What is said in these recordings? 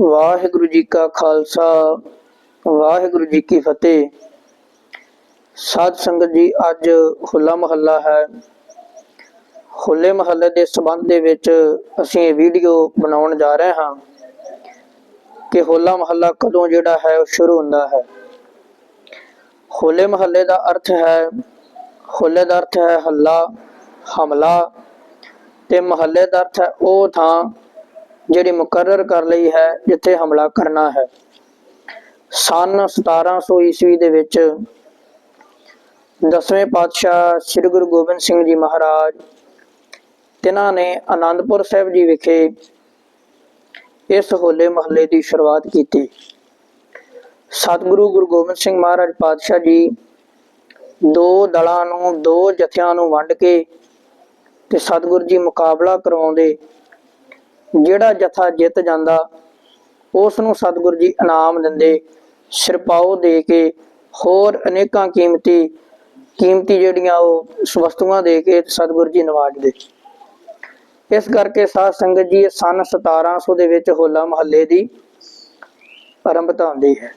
ਵਾਹਿਗੁਰੂ ਜੀ ਕਾ ਖਾਲਸਾ, ਵਾਹਿਗੁਰੂ ਜੀ ਕੀ ਫਤਿਹ। ਸਾਧ ਸੰਗਤ ਜੀ, ਅੱਜ ਹੋਲਾ ਮਹੱਲਾ ਹੈ। ਹੋਲੇ ਮਹੱਲੇ ਦੇ ਸੰਬੰਧ ਦੇ ਵਿੱਚ ਅਸੀਂ ਇਹ ਵੀਡੀਓ ਬਣਾਉਣ ਜਾ ਰਹੇ ਹਾਂ ਕਿ ਹੋਲਾ ਮਹੱਲਾ ਕਦੋਂ ਜਿਹੜਾ ਹੈ, ਉਹ ਸ਼ੁਰੂ ਹੁੰਦਾ ਹੈ। ਹੋਲੇ ਮਹੱਲੇ ਦਾ ਅਰਥ ਹੈ, ਹੋਲੇ ਦਾ ਅਰਥ ਹੈ ਹੱਲਾ, ਹਮਲਾ ਤੇ ਮਹੱਲੇ ਦਾ ਅਰਥ ਹੈ ਉਹ ਥਾਂ ਜਿਹੜੀ ਮੁਕਰਰ ਕਰ ਲਈ ਹੈ, ਜਿੱਥੇ ਹਮਲਾ ਕਰਨਾ ਹੈ। ਸਨ 1700 ਈਸਵੀ ਦੇ ਵਿੱਚ ਦਸਵੇਂ ਪਾਤਸ਼ਾਹ ਸ੍ਰੀ ਗੁਰੂ ਗੋਬਿੰਦ ਸਿੰਘ ਜੀ ਮਹਾਰਾਜ ਤਿਨਾਂ ਨੇ ਆਨੰਦਪੁਰ ਸਾਹਿਬ ਜੀ ਵਿਖੇ ਇਸ ਹੋਲੇ ਮਹੱਲੇ ਦੀ ਸ਼ੁਰੂਆਤ ਕੀਤੀ। ਸਤਿਗੁਰੂ ਗੁਰੂ ਗੋਬਿੰਦ ਸਿੰਘ ਮਹਾਰਾਜ ਪਾਤਸ਼ਾਹ ਜੀ ਦੋ ਦਲਾਂ ਨੂੰ, ਦੋ ਜਥਿਆਂ ਨੂੰ ਵੰਡ ਕੇ ਤੇ ਸਤਿਗੁਰੂ ਜੀ ਮੁਕਾਬਲਾ ਕਰਵਾਉਂਦੇ ਜਿਹੜਾ ਜਥਾ ਜਿੱਤ ਜਾਂਦਾ, ਉਸ ਨੂੰ ਸਤਿਗੁਰੂ ਜੀ ਇਨਾਮ ਦਿੰਦੇ, ਸਿਰਪਾਓ ਦੇ ਕੇ ਹੋਰ ਅਨੇਕਾਂ ਕੀਮਤੀ ਕੀਮਤੀ ਜਿਹੜੀਆਂ ਉਹ ਵਸਤੂਆਂ ਦੇ ਕੇ ਸਤਿਗੁਰੂ ਜੀ ਨਵਾਜਦੇ ਇਸ ਕਰਕੇ ਸਾਧ ਸੰਗਤ ਜੀ ਇਹ ਸਨ 1700 ਦੇ ਵਿੱਚ ਹੋਲਾ ਮਹੱਲੇ ਦੀ ਆਰੰਭਤਾ ਹੁੰਦੀ ਹੈ।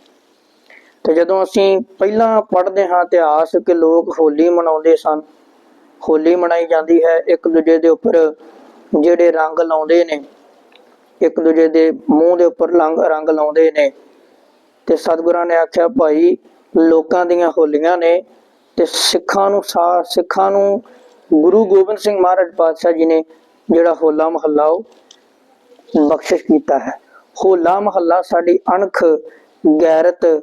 ਤੇ ਜਦੋਂ ਅਸੀਂ ਪਹਿਲਾਂ ਪੜ੍ਹਦੇ ਹਾਂ ਇਤਿਹਾਸ ਕਿ ਲੋਕ ਹੋਲੀ ਮਨਾਉਂਦੇ ਸਨ, ਹੋਲੀ ਮਨਾਈ ਜਾਂਦੀ ਹੈ, ਇੱਕ ਦੂਜੇ ਦੇ ਉੱਪਰ ਜਿਹੜੇ ਰੰਗ ਲਾਉਂਦੇ ਨੇ ਇੱਕ ਦੂਜੇ ਦੇ ਮੂੰਹ ਦੇ ਉੱਪਰ ਰੰਗ ਰੰਗ ਲਾਉਂਦੇ ਨੇ। ਤੇ ਸਤਿਗੁਰਾਂ ਨੇ ਆਖਿਆ, ਭਾਈ, ਲੋਕਾਂ ਦੀਆਂ ਹੋਲੀਆਂ ਨੇ ਤੇ ਸਿੱਖਾਂ ਨੂੰ ਸਾ, ਸਿੱਖਾਂ ਨੂੰ ਗੁਰੂ ਗੋਬਿੰਦ ਸਿੰਘ ਮਹਾਰਾਜ ਪਾਤਸ਼ਾਹ ਜੀ ਨੇ ਜਿਹੜਾ ਹੋਲਾ ਮਹੱਲਾ, ਉਹ ਬਖਸ਼ਿਸ਼ ਕੀਤਾ ਹੈ। ਹੋਲਾ ਮਹੱਲਾ ਸਾਡੀ ਅਣਖ, ਗੈਰਤ,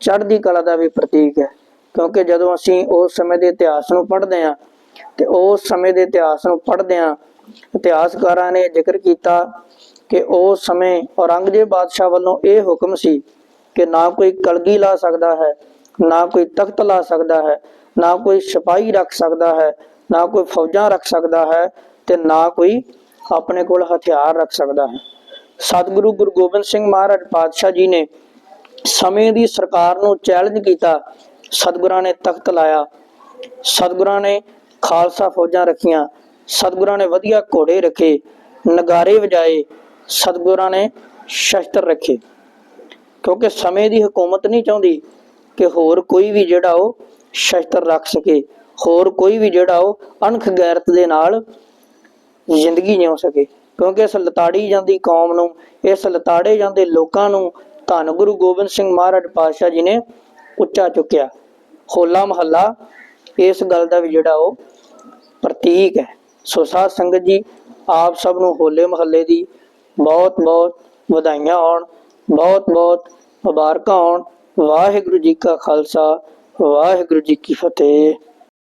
ਚੜ੍ਹਦੀ ਕਲਾ ਦਾ ਵੀ ਪ੍ਰਤੀਕ ਹੈ। ਕਿਉਂਕਿ ਜਦੋਂ ਅਸੀਂ ਉਸ ਸਮੇਂ ਦੇ ਇਤਿਹਾਸ ਨੂੰ ਪੜ੍ਹਦੇ ਹਾਂ ਤੇ ਉਸ ਸਮੇਂ ਦੇ ਇਤਿਹਾਸ ਨੂੰ ਪੜ੍ਹਦੇ ਹਾਂ, ਇਤਿਹਾਸਕਾਰਾਂ ਨੇ ਜ਼ਿਕਰ ਕੀਤਾ ਕਿ ਉਸ ਸਮੇਂ ਔਰੰਗਜ਼ੇਬ ਬਾਦਸ਼ਾਹ ਵੱਲੋਂ ਇਹ ਹੁਕਮ ਸੀ ਕਿ ਨਾ ਕੋਈ ਕਲਗੀ ਲਾ ਸਕਦਾ ਹੈ, ਨਾ ਕੋਈ ਤਖਤ ਲਾ ਸਕਦਾ ਹੈ, ਨਾ ਕੋਈ ਸਿਪਾਹੀ ਰੱਖ ਸਕਦਾ ਹੈ, ਨਾ ਕੋਈ ਫੌਜਾਂ ਰੱਖ ਸਕਦਾ ਹੈ ਤੇ ਨਾ ਕੋਈ ਆਪਣੇ ਕੋਲ ਹਥਿਆਰ ਰੱਖ ਸਕਦਾ ਹੈ। ਸਤਿਗੁਰੂ ਗੁਰੂ ਗੋਬਿੰਦ ਸਿੰਘ ਮਹਾਰਾਜ ਪਾਤਸ਼ਾਹ ਜੀ ਨੇ ਸਮੇਂ ਦੀ ਸਰਕਾਰ ਨੂੰ ਚੈਲੰਜ ਕੀਤਾ। ਸਤਿਗੁਰਾਂ ਨੇ ਤਖਤ ਲਾਇਆ। ਸਤਿਗੁਰਾਂ ਨੇ ਖਾਲਸਾ ਫੌਜਾਂ ਰੱਖੀਆਂ। ਸਤਿਗੁਰਾਂ ਨੇ ਵਧੀਆ ਘੋੜੇ ਰੱਖੇ। ਨਗਾਰੇ ਵਜਾਏ। ਸਤਿਗੁਰਾਂ ਨੇ ਸ਼ਸਤਰ ਰੱਖੇ। ਕਿਉਂਕਿ ਸਮੇਂ ਦੀ ਹਕੂਮਤ ਨਹੀਂ ਚਾਹੁੰਦੀ ਕਿ ਹੋਰ ਕੋਈ ਵੀ ਜਿਹੜਾ ਉਹ ਸ਼ਸਤਰ ਰੱਖ ਸਕੇ, ਹੋਰ ਕੋਈ ਵੀ ਜਿਹੜਾ ਉਹ ਅਣਖ ਗੈਰਤ ਦੇ ਨਾਲ ਜ਼ਿੰਦਗੀ ਜਿਉ ਸਕੇ। ਕਿਉਂਕਿ ਇਸ ਲਤਾੜੀ ਜਾਂਦੀ ਕੌਮ ਨੂੰ, ਇਸ ਲਤਾੜੇ ਜਾਂਦੇ ਲੋਕਾਂ ਨੂੰ ਧੰਨ ਗੁਰੂ ਗੋਬਿੰਦ ਸਿੰਘ ਮਹਾਰਾਜ ਪਾਤਸ਼ਾਹ ਜੀ ਨੇ ਉੱਚਾ ਚੁੱਕਿਆ। ਹੋਲਾ ਮਹੱਲਾ ਇਸ ਗੱਲ ਦਾ ਵੀ ਜਿਹੜਾ ਉਹ ਪ੍ਰਤੀਕ ਹੈ। ਸੋ ਸਾਧ ਸੰਗਤ ਜੀ, ਆਪ ਸਭ ਨੂੰ ਹੋਲੇ ਮਹੱਲੇ ਦੀ ਬਹੁਤ ਬਹੁਤ ਵਧਾਈਆਂ ਹੋਣ, ਬਹੁਤ ਬਹੁਤ ਮੁਬਾਰਕਾਂ ਹੋਣ। ਵਾਹਿਗੁਰੂ ਜੀ ਕਾ ਖਾਲਸਾ, ਵਾਹਿਗੁਰੂ ਜੀ ਕੀ ਫਤਿਹ।